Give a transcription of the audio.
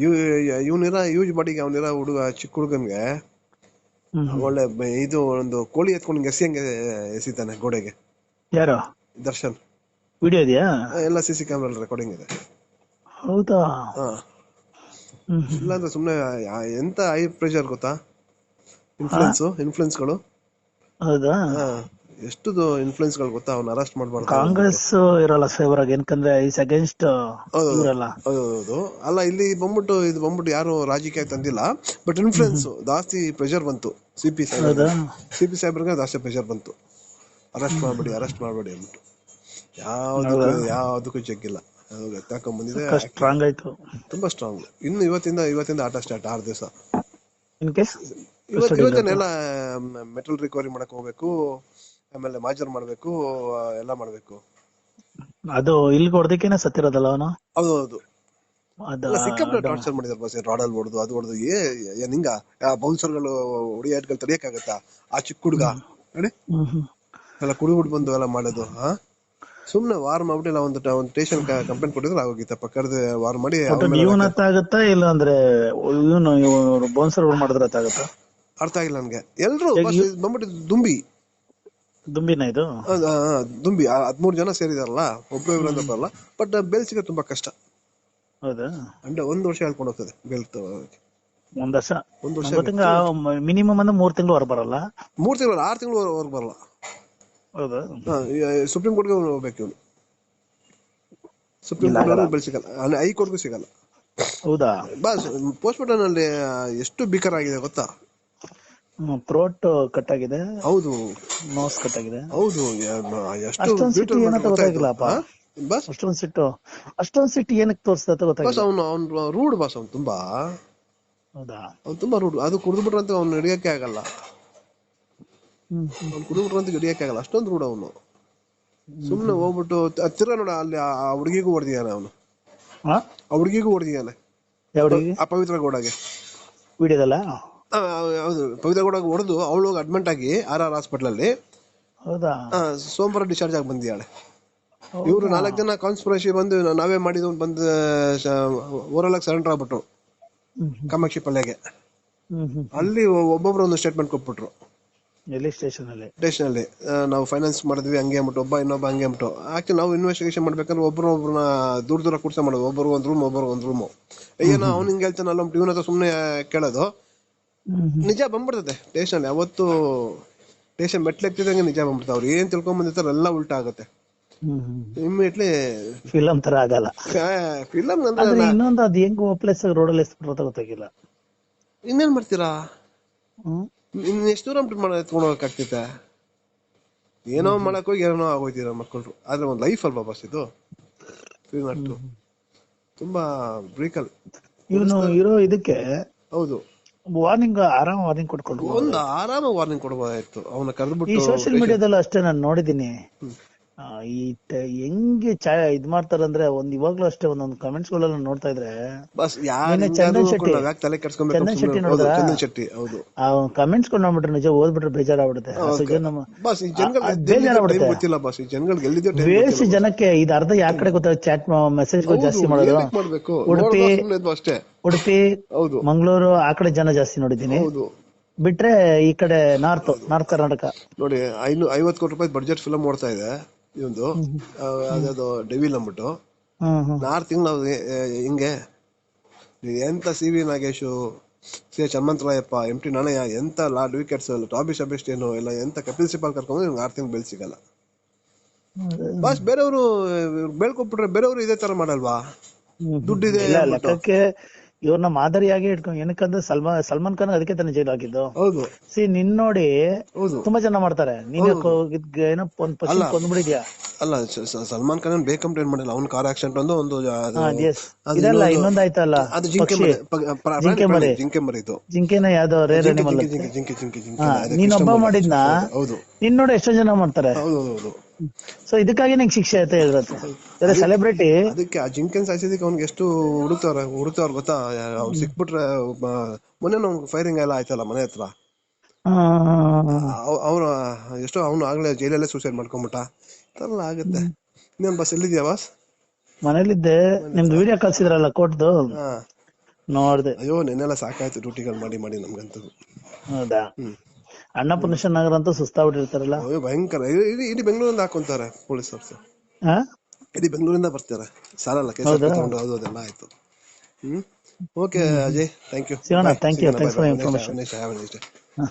ಇವ್ ಇವನಿರ ಯೂಜ್ ಬಾಡಿಗೆ ಅವನಿರ ಹುಡುಗ ಚಿಕ್ಕ ಹುಡುಗನ್ಗೆ. ಒಳ್ಳೆ ಇದು ಒಂದು ಕೋಳಿ ಎತ್ಕೊಂಡು ಎಸಿಯಂಗೆ ಎಸಿತಾನೆ ಗೋಡೆಗೆ. ಯಾರು? ದರ್ಶನ್. ವಿಡಿಯೋ ಇದೆಯಾ? ಎಲ್ಲ ಸಿ ಸಿ ಕ್ಯಾಮ್ರಾ ರೆಕಾರ್ಡಿಂಗ್ ಇದೆ. ಹೌದಾ? ಹ್ಮ್. ಇಲ್ಲಾಂದ್ರೆ ಸುಮ್ನೆ ಎಂತ ಹೈ ಪ್ರೆಷರ್ ಗೊತ್ತಾ? ಇನ್ಫ್ಲುಯೆನ್ಸ್ ಇನ್ಫ್ಲುಯೆನ್ಸ್ಗಳು ಹೌದಾ? ಎಷ್ಟು ಇನ್ಫ್ಲುಯೆನ್ಸ್ಗಳು ಗೊತ್ತಾ? ಅವ್ನ ಅರೆಸ್ಟ್ ಮಾಡ್ಬಾರ್ದು ಕಾಂಗ್ರೆಸ್ ಇರಲ್ಲ ಫೇವರ್ ಆಗಿ ಏನಕಂದ್ರೆ ಇಸ್ ಅಗೇನ್ಸ್ಟ್ ಇರಲ್ಲ ಇವರಲ್ಲ. ಹೌದು ಅಲ್ಲ ಇಲ್ಲಿ ಬಂದ್ಬಿಟ್ಟು ಇದು ಬಂದ್ಬಿಟ್ಟು ಯಾರು ರಾಜಕೀಯ ತಂದಿಲ್ಲ. ಬಟ್ ಇನ್ಫ್ಲೂಯೆನ್ಸ್ ಜಾಸ್ತಿ ಪ್ರೆಷರ್ ಬಂತು. ಸಿಪಿ ಸಾಹೇಬ್ ಹೌದಾ? ಸಿ ಪಿ ಸಾಹೇಬ್ರಿಗೆ ಜಾಸ್ತಿ ಪ್ರೆಷರ್ ಬಂತು. ಅರೆಸ್ಟ್ ಮಾಡ್ಬೇಡಿ ಅರೆಸ್ಟ್ ಮಾಡ್ಬೇಡಿ ಅಂದ್ಬಿಟ್ಟು. ಯಾವ್ದಕ್ಕೂ ಯಾವ್ದಕ್ಕೂ ಜಗ್ಗಿಲ್ಲ ಎತ್ತಾಕೊಂಡ್ ಬಂದಿದೆ. ಸ್ಟ್ರಾಂಗ್ ಆಯ್ತು. ತುಂಬಾ ಸ್ಟ್ರಾಂಗ್ ಇನ್ನು ಇವತ್ತಿಂದ ಇವತ್ತಿಂದ ಆಟ ಸ್ಟಾರ್ಟ್ ಆರು ದಿವಸ. ಇನ್ ಕೇಸ್ ಇವತ್ತು ಇವತ್ತನ್ನೆಲ್ಲ ಮೆಟಲ್ ರಿಕವರಿ ಮಾಡಕ್ ಹೋಗ್ಬೇಕು. ಆಮೇಲೆ ಮಾಜರ್ ಮಾಡ್ಬೇಕು ಎಲ್ಲ ಮಾಡ್ಬೇಕು. ಅದು ಇಲ್ಲಿ ಹೊಡೆದಕ್ಕೇನೆ ಸತ್ತಿರೋದಲ್ಲ ಅವನು? ಹೌದು ಹೌದು ಸಿಕ್ಕಾಪಟ್ಟೆ ಟಾರ್ಚರ್ ಮಾಡಿದಾರೆ ಬಸ್ ರಾಡಲ್ ಹೊಡೆದು ಅದು ಹೊಡೆದು ಏ ಏನ್ ಹಿಂಗ ಬೌನ್ಸರ್ಗಳು ಹೊಡಿಯಾಟ್ಗಳು ತಡಿಯಕ್ಕಾಗತ್ತಾ? ಆ ಚಿಕ್ಕ ಹುಡುಗ. ನೋಡಿ. ಎಲ್ಲ ಕುಡಿಬಿಟ್ಟು ಬಂದು ಎಲ್ಲ ಮಾಡೋದು ಹಾ ಸುಮ್ನೆ ವಾರ್ ಮಾಡ್ಬಿಟ್ಟು ಇಲ್ಲ ಒಂದು ಒಂದು ಸ್ಟೇಷನ್ ಕಂಪ್ಲೇಂಟ್ ಕೊಟ್ಟಿದ್ರೆ ಆಗೋಗಿತ್ತ ಪಕ್ಕದ ವಾರ್ ಮಾಡಿ ಇವನ್ ಹತ್ತಾಗತ್ತಾ ಇಲ್ಲ ಅಂದ್ರೆ ಇವನು ಬೋನ್ಸರ್ ಮಾಡಿದ್ರೆ ಹತ್ತಾಗತ್ತಾ ಅರ್ಥ ಆಗಿಲ್ಲ ನನ್ಗೆ. ಎಲ್ರು ಬಂದ್ಬಿಟ್ಟು ದುಂಬಿ. ದುಂಬಿನ ಇದು? ದುಂಬಿ ಹದ್ಮೂರ್ ಜನ ಸೇರಿದಾರಲ್ಲ ಒಬ್ರು ಇಬ್ರು ಅಂತ ಬರಲ್ಲ ಬಟ್ ಬೆಲ್ಸಿಗೆ ತುಂಬಾ ಕಷ್ಟ. ಹೌದಾ? ಅಂದ್ರೆ ಒಂದು ವರ್ಷ ಹೇಳ್ಕೊಂಡು ಹೋಗ್ತದೆ ಬೆಲ್ತ್. ಒಂದ್ ವರ್ಷ? ಒಂದ್ ವರ್ಷ ಮಿನಿಮಮ್ ಅಂದ್ರೆ ಮೂರ್ ತಿಂಗಳು ಹೊರ ಬರಲ್ಲ? ಮೂರ್ ತಿಂಗಳು ಆರ್ ತಿಂಗಳು ವರ್ಗ ಬರಲ್ಲ. ಹೌದಾ? ಸುಪ್ರೀಂ ಕೋರ್ಟ್ಗೆ ಹೋಗ್ಬೇಕು ಇವನು. ಸುಪ್ರೀಂ ಕೋರ್ಟ್ ಬೆಲ್ ಸಿಗಲ್ಲ ಅಂದ್ರೆ ಹೈ ಕೋರ್ಟ್ಗೂ ಸಿಗಲ್ಲ. ಹೌದಾ? ಬಸ್ ಪೋಸ್ಟ್ ಮಾರ್ಟಮ್ ಅಲ್ಲಿ ಎಷ್ಟು ಬಿಕರ್ ಆಗಿದೆ ಗೊತ್ತಾ? ಥ್ರೋಟ್ ಕಟ್ ಆಗಿದೆ. ಹೌದು. ನೋಸ್ ಕಟ್ ಆಗಿದೆ. ಹೌದು ಅಷ್ಟೊಂದ್ ಸಿಟ್ಟು ಏನಂತ. ಗೊತ್ತಾಗಿಲ್ಲಪ್ಪ ಬಸ್. ಅಷ್ಟೊಂದು ಸಿಟ್ಟು. ಅಷ್ಟೊಂದು ಸಿಟ್ಟು ಏನಕ್ಕೆ ತೋರಿಸ್ತಾ ಗೊತ್ತಾಗಿಲ್ಲ. ಅವನು ಅವ್ನು ರೂಡ್ ಬಾಸ್ ಅವ್ನು ತುಂಬಾ. ಹೌದಾ? ಅವ್ನು ತುಂಬಾ ರೂಡ್ ಅದು ಕುಡಿದ್ಬಿಟ್ರಂತ ಅವ್ನು ಹಿಡಿಯಕ್ಕೆ ಆಗಲ್ಲ. ಅವ್ನು ಕುಡಿದು ಕುಡಿದ್ಬಿಟ್ರಂತ ಹಿಡಿಯಕ್ಕೆ ಆಗಲ್ಲ. ಅಷ್ಟೊಂದು ರೂಡ್ ಅವನು. ಸುಮ್ನೆ ಹೋಗ್ಬಿಟ್ಟು ಹತ್ತಿರ ನೋಡ ಅಲ್ಲಿ ಆ ಹುಡುಗಿಗೂ ಹೊಡೆದಿದ್ದಾನೆ ಅವನು. ಆ? ಹುಡುಗಿಗೂ ಹೊಡೆದಿದ್ದಾನೆ. ಯಾವ ಹುಡುಗಿ? ಆ ಪವಿತ್ರ ಗೌಡಗೆ. ವಿಡಿಯೋದಲ್ಲ? ಹೌದು. ಪವಿತ್ರ ಗೌಡಗೆ ಹೊಡೆದು ಅವಳು ಅಡ್ಮಿಂಟ್ ಆಗಿ ಆರ್ ಆರ್ ಹಾಸ್ಪಿಟಲ್ ಅಲ್ಲಿ. ಹೌದಾ? ಸೋಮವಾರ ಡಿಸ್ಚಾರ್ಜ್ ಆಗಿ ಬಂದಿದ್ದಾಳೆ ಇವರು ನಾಲ್ಕು ಜನ ಕಾನ್ಸ್ಪಿರಸಿ ಬಂದು ನಾವೇ ಮಾಡಿದ್ ಬಂದು ಓರಲ್ ಆಗಿ ಸರೆಂಡರ್ ಆಗ್ಬಿಟ್ರು. ಕಾಮಾಕ್ಷಿ ಪಲ್ಯಗೆ. ಅಲ್ಲಿ ಒಬ್ಬೊಬ್ರು ಒಂದು ಸ್ಟೇಟ್ಮೆಂಟ್ ಕೊಟ್ಬಿಟ್ರು. ಎಲ್ಲಿ ಸ್ಟೇಷನ್ ಅಲ್ಲಿ ಸ್ಟೇಷನ್ ಅಲ್ಲಿ ನಾವು ಫೈನಾನ್ಸ್ ಮಾಡಿದ್ವಿ ಹಂಗೆ ಅಂದ್ಬಿಟ್ಟು ಒಬ್ಬ ಇನ್ನೊಬ್ಬ ಹಂಗೆ ಅಂದ್ಬಿಟ್ಟು. ಆಕ್ಚುಲಿ ನಾವು ಇನ್ವೆಸ್ಟಿಗೇಷನ್ ಮಾಡ್ಬೇಕಂದ್ರೆ ಒಬ್ರು ಒಬ್ರನ್ನ ದೂರ ದೂರ ಕೂರ್ಸ ಮಾಡೋದು. ಒಬ್ಬರು ಒಂದು ರೂಮ್ ಒಬ್ಬರು ಒಂದ್ ರೂಮು ಏನೋ ಅವ್ನು ಹಿಂಗೆ ಹೇಳ್ತಾನಲ್ಲ ಟಿವಿನ ಇವನ ಹತ್ರ ಸುಮ್ಮನೆ ಕೇಳೋದು. ನಿಜ ಬಂದ್ಬಿಡ್ತದೆ. ಟೇಷನ್ ಯಾವತ್ತು ಸ್ಟೇಷನ್ ಮೆಟ್ಲೆಕ್ತಿದಂಗೆ ನಿಜ ಬಂದ್ಬಿಡ್ತಾವೆ ಅವ್ರು ಏನ್ ತಿಳ್ಕೊಂಡ್ ಬಂದಿರ್ತಾರ ಎಲ್ಲ ಉಲ್ಟಾ ಆಗುತ್ತೆ. ಫಿಲಂ ತರ ಆಗಲ್ಲ. ಫಿಲಂ ಅಂದ್ರೆ ಇನ್ನೊಂದು ಅದು ಹೆಂಗ್ ಪ್ಲೇಸ್ ರೋಡ್ ಅಲ್ಲಿ ಎಷ್ಟು ಗೊತ್ತಾಗಿಲ್ಲ. ಇನ್ನೇನ್ ಮಾಡ್ತೀರಾ? ಇನ್ನ ಇನ್ ಎಷ್ಟು ದೂರ ಮಾಡ ಎತ್ಕೊಂಡು ಹೋಗಕ್ಕಾಗ್ತೈತೆ ಏನೋ ಮಾಡಕ್ ಹೋಗಿ ಏನೋ ಆಗೋಯ್ತೀರ ಮಕ್ಕಳು ಆದ್ರೆ ಒಂದ್ ಲೈಫ್ ಅಲ್ವಾ ಬಸ್ ಇದು? ತುಂಬಾ ಬ್ರೀಕಲ್ ಇವನು ಇರೋ ಇದಕ್ಕೆ ಹೌದು. ವಾರ್ನಿಂಗ್ ಆರಾಮ ವಾರ್ನಿಂಗ್ ಕೊಟ್ಕೊಂಡು ಒಂದು ಆರಾಮ ವಾರ್ನಿಂಗ್ ಕೊಡಬಹುದಾಯ್ತು ಅವನ ಈ ಕರೆದ್ಬಿಟ್ಟು ಸೋಶಿಯಲ್ ಮೀಡಿಯಾದಲ್ಲೂ ಅಷ್ಟೇ ನಾನು ನೋಡಿದೀನಿ. ಆ, ಈ ಹೆಂಗೆ ಚಾ ಇದ್ ಮಾಡ್ತಾರಂದ್ರೆ ಒಂದ್ ಇವಾಗ್ಲೂ ಅಷ್ಟೇ ಒಂದೊಂದು ಕಮೆಂಟ್ಸ್ ಗಳೆಲ್ಲ ನೋಡ್ತಾ ಇದ್ರೆ ಚಂದನ್ ಶೆಟ್ಟಿ. ಚಂದನ್ ಶೆಟ್ಟಿ ನೋಡಿದ್ರ? ಆ ಕಮೆಂಟ್ಸ್ಗಳು ನೋಡ್ಬಿಟ್ರೆ ನಿಜ ಓದ್ಬಿಟ್ರೆ ಬೇಜಾರಾಗ್ಬಿಡುತ್ತೆ. ಬೇಜಾರಾಗ್ಬಿಡುತ್ತೆ. ಬಸ್ ಜನಕ್ಕೆ ಇದ್ ಅರ್ಧ ಯಾವ ಕಡೆ ಗೊತ್ತಾಗ ಚಾಟ್ ಮೆಸೇಜ್ ಜಾಸ್ತಿ ಮಾಡೋದು. ಉಡುಪಿ ಉಡುಪಿ ಮಂಗಳೂರು ಆ ಕಡೆ ಜನ ಜಾಸ್ತಿ ನೋಡಿದೀನಿ ಹೌದು. ಬಿಟ್ರೆ ಈ ಕಡೆ ನಾರ್ತ್ ನಾರ್ತ್ ಕರ್ನಾಟಕ. ನೋಡಿ ಐವತ್ ಕೋಟಿ ರೂಪಾಯಿ ಬಡ್ಜೆಟ್ ಫಿಲಮ್ ಮಾಡ್ತಾ ಇದೆ. ಇವಂದು. ಅದ್ಯಾವ್ದು ಡೆವಿಲ್ ಅಂದ್ಬಿಟ್ಟು. ಆರು ತಿಂಗಳು ಹಿಂಗೆ. ಎಂತ C V Nagesh C H Hanumantharayappa M T Nanaiah ಎಂತ ಲಾಡ್ ವಿಕೆಟ್ಸ್ ಟಾಬಿ ಶಬೆಸ್ಟೇನು ಎಲ್ಲ ಎಂತ ಕಪಿಲ್ ಸಿಪಾಲ್ ಕರ್ಕೊಂಡು ಇವ್ನಿಗೆ ಆರು ತಿಂಗಳು ಬೆಲ್ ಸಿಗಲ್ಲ. ಬಸ್ ಬೇರೆಯವರು ಬೆಳ್ಕೊಟ್ಬಿಟ್ರೆ ಬೇರೆಯವರು ಇದೇ ತರ ಮಾಡಲ್ವಾ. ದುಡ್ಡಿದೆ ಇವ್ರನ್ನ ಮಾದರಿಯಾಗಿ ಇಟ್ಕೊಂಡು ಏನಕ್ಕಂದ್ರೆ ಸಲ್ಮಾನ್ ಸಲ್ಮಾನ್ ಖಾನ್ ಅದಕ್ಕೆ ತಾನೇ ಜೈಲ್ ಹಾಕಿದ್ದು. ಹೌದು. ಸಿ ನಿನ್ ನೋಡಿ ತುಂಬಾ ಜನ ಮಾಡ್ತಾರೆ. ನೀನ್ ಏನೋ ಒಂದ್ ಪರ್ಸನ್ ಕೊಂದ್ಬಿಟ್ಟಿದ್ಯಾ? ಅಲ್ಲ ಸಲ್ಮಾನ್ ಖಾನ್ ಬೇಗ ಕಂಪ್ಲೇಂಟ್ ಮಾಡಿಲ್ಲ. ಅವ್ನ ಕಾರ್ ಆಕ್ಸಿಡೆಂಟ್ ಒಂದು ಒಂದು ಇದಲ್ಲ ಇನ್ನೊಂದು- ಆಯ್ತಲ್ಲ ಅದು ಜಿಂಕೆ ಮರಿ ಜಿಂಕೆ ಮರಿ. ಜಿಂಕೆ ಮರಿ ಇದು. ಜಿಂಕೆನ ಯಾವ್ದೋ ರೇರ್ ಅನಿಮಲ್ ಒಬ್ಬ ಮಾಡಿದ್ನ? ಹೌದು ನಿನ್ ನೋಡಿ ಎಷ್ಟೋ ಜನ ಮಾಡ್ತಾರೆ. ಹೌದು ಹೌದು. ಸೊ ಇದಕ್ಕಾಗಿ ನಂಗೆ ಶಿಕ್ಷೆ ಅಂತ ಹೇಳಿದ್ರೆ ಅದೇ ಸೆಲೆಬ್ರಿಟಿ ಅದಕ್ಕೆ ಆ ಜಿಂಕೆನ್ ಸಾಯಿಸಿದಕ್ಕೆ ಅವ್ನಿಗೆ ಎಷ್ಟು ಹುಡುಕ್ತವ್ರೆ ಹುಡುಕ್ತವ್ರ ಗೊತ್ತಾ? ಅವ್ರು ಸಿಕ್ಬಿಟ್ರೆ ಮೊನ್ನೆ ಅವ್ನಿಗೆ ಫೈರಿಂಗ್ ಎಲ್ಲ ಆಯ್ತಲ್ಲ ಮನೆ ಹತ್ರ. ಅವ್ರು ಎಷ್ಟೋ ಅವನು ಆಗ್ಲೇ ಜೈಲಲ್ಲೇ ಸೂಸೈಡ್ ಮಾಡ್ಕೊಂಬಿಟ್ಟ. ತರಲ್ಲ ಆಗುತ್ತೆ. ಇನ್ನೇನು ಬಸ್ ಎಲ್ಲಿದ್ಯಾ ಬಾಸ್ ಮನೇಲಿದ್ದೆ. ನಿಮ್ದು ವಿಡಿಯೋ ಕಳ್ಸಿದ್ರಲ್ಲ ಕೋಟ್ದು ನೋಡ್ದೆ. ಅಯ್ಯೋ ನೆನ್ನೆಲ್ಲ ಸಾಕಾಯ್ತು ಡ್ಯೂಟಿಗಳು ಮಾಡಿ ಮಾಡಿ ನಮ್ಗಂತೂ. ಹೌದಾ? ಹ್ಮ್ ಅನ್ನಪೂರ್ಣೇಶ್ವರ ನಗರ ಅಂತ ಸುಸ್ತಾಗ್ಬಿಟ್ಟಿರ್ತಾರಲ್ಲ? ಅಯ್ಯೋ ಭಯಂಕರ. ಇಡೀ ಇಡೀ- ಇಡೀ ಬೆಂಗಳೂರಿಂದ ಹಾಕೊಂತಾರೆ ಪೊಲೀಸ್ ಸರ್ ಹಾ ಇಡೀ ಬೆಂಗಳೂರಿಂದ ಬರ್ತಾರೆ. ಸಾಲಲ್ಲ ಕೇಸ್ ತಗೊಂಡು ಅದು ಅದೆಲ್ಲ ಆಯ್ತು. ಹ್ಮ್? ಓಕೆ ಅಜಯ್ ಥ್ಯಾಂಕ್ ಯು ಸಿಗೋಣ, thank you, thanks for information. Ganesha ಹಾ.